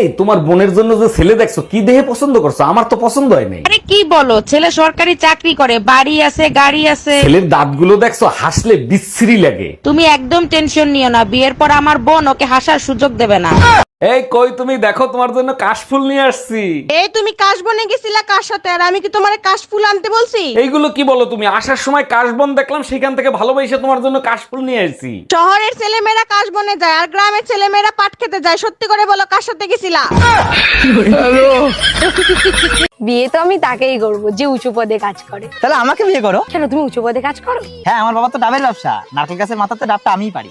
এই তোমার বোনের জন্য যে ছেলে দেখছ কি দেহে পছন্দ করছ? আমার তো পছন্দ হয় নাই। আরে কি বলো? ছেলে সরকারি চাকরি করে বাড়ি আছে গাড়ি আছে। ছেলের দাঁতগুলো দেখছ হাসলে বিশ্রী লাগে। তুমি একদম টেনশন নিও না বিয়ের পর আমার বোন ওকে হাসার সুযোগ দেবে না। এই কই তুমি? দেখো তোমার জন্য কাশফুল নিয়ে আসছি। এই তুমি কাশ বনে গেছিলা কার সাথে? আর আমি কি তোমার কাশ ফুল আনতে বলছি? এইগুলো কি বলো তুমি? আসার সময় কাশবন দেখলাম সেখান থেকে ভালোবাসে তোমার জন্য কাশফুল নিয়ে আসছি। শহরের ছেলেমেয়েরা কাশ বনে যায় আর গ্রামের ছেলেমেয়েরা পাট খেতে যায়। সত্যি করে বলো কার সাথে গেছিলা? বিয়ে তো আমি তাকেই করব যে উঁচু পদে কাজ করে। তাহলে আমাকে বিয়ে করো? কেন তুমি উঁচু পদে কাজ করো? হ্যাঁ আমার বাবা তো ডাবের ব্যবসা। নারকেল গাছের মাথাতে ডাবটা আমিই পারি।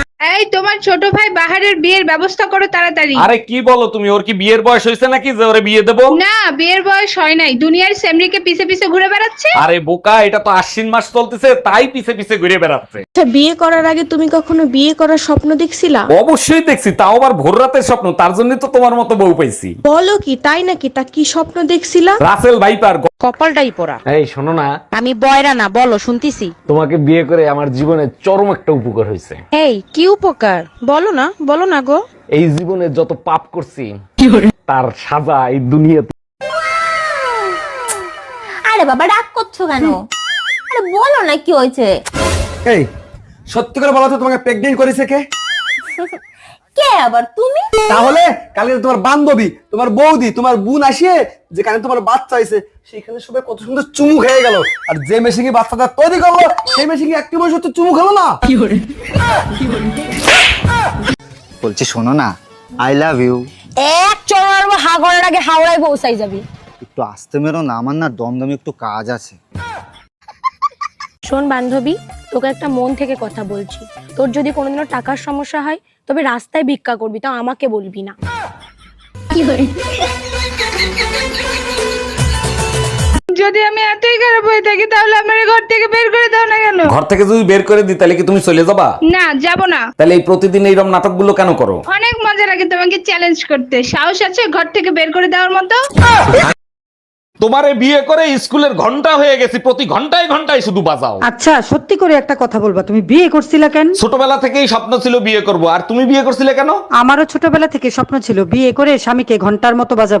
এই তোমার ছোট ভাই বাহারের বিয়ের ব্যবস্থা করো তাড়াতাড়ি। আরে কি বলো তুমি? ওর কি বিয়ের বয়স হয়েছে নাকি যে ওরে বিয়ে দেবো? না বিয়ের বয়স হয় নাই। দুনিয়ার সেমরিকে পিছে পিছে ঘুরে বেড়াচ্ছে। আরে বোকা এটা তো আশ্বিন মাস চলতেছে তাই পিছে পিছে ঘুরে বেড়াচ্ছে। আচ্ছা বিয়ে করার আগে তুমি কখনো বিয়ে করার স্বপ্ন দেখছিলা? অবশ্যই দেখছি তাও আবার ভোর রাতের স্বপ্ন তার জন্য তো তোমার মতো বউ পাইছি। বলো কি তাই নাকি? তা কি স্বপ্ন দেখছিলা? রাসেল ভাইপার কপালটাই পড়া। এই শোনো না। আমি বয়রা না বলো শুনতিছি। তোমাকে বিয়ে করে আমার জীবনে চরম একটা উপকার হয়েছে। এই কি উপকার? বলো না বলো না গো। এই জীবনে যত পাপ করছি তার সাজা এই দুনিয়াতে। আরে বাবা রাগ করছ কেন? আরে বলো না কি হয়েছে। এই সত্যি করে বলো তো তোমাকে প্রেগনেন্ট করেছে কে? কে আবার তুমি? তাহলে কালকে তোমার বান্ধবী তোমার বৌদি তোমার বোন আসিয়ে যেখানে তোমার বাচ্চা হয়েছে সেখানে সবাই কত সুন্দর চুমু খেয়ে গেল। আর যে মেশিনে বাচ্চাটা তৈরি করল সেই মেশিনে একটি বয়স হচ্ছে চুমু খেলো না? বলছি শোনো না আই লাভ ইউ এক চড়ার হা করার আগে হাওড়ায় পৌঁছাই যাবি। একটু আসতে মেরো না আমার না দমদমে একটু কাজ আছে। শোন বান্ধবী তোকে একটা মন থেকে কথা বলছি। তোর যদি কোনোদিনও টাকার সমস্যা হয় তবে রাস্তায় ভিক্ষা করবি তাও আমাকে বলবি না। যদি আমি এতই খারাপ হয়ে থাকি তাহলে আমার ঘর থেকে বের করে দাও না কেন? ঘর থেকে যদি বের করে দিই তাহলে কি তুমি চলে যাবা? না যাব না। তাহলে এই প্রতিদিন এইরকম নাটকগুলো কেন করো? অনেক মজা লাগে তোমাকে চ্যালেঞ্জ করতে। সাহস আছে ঘর থেকে বের করে দেওয়ার মতো? তোমারে বিয়ে করে স্কুলের ঘণ্টা হয়ে গেছি প্রতি ঘন্টায় ঘন্টায় শুধু বাজাও। আচ্ছা সত্যি করে একটা কথা বলবা তুমি বিয়ে করছিলে কেন? ছোটবেলা থেকেই স্বপ্ন ছিল বিয়ে করব আর তুমি বিয়ে করছিলে কেন? আমারও ছোটবেলা থেকে স্বপ্ন ছিল বিয়ে করে স্বামীকে ঘণ্টার মতো বাজাবো।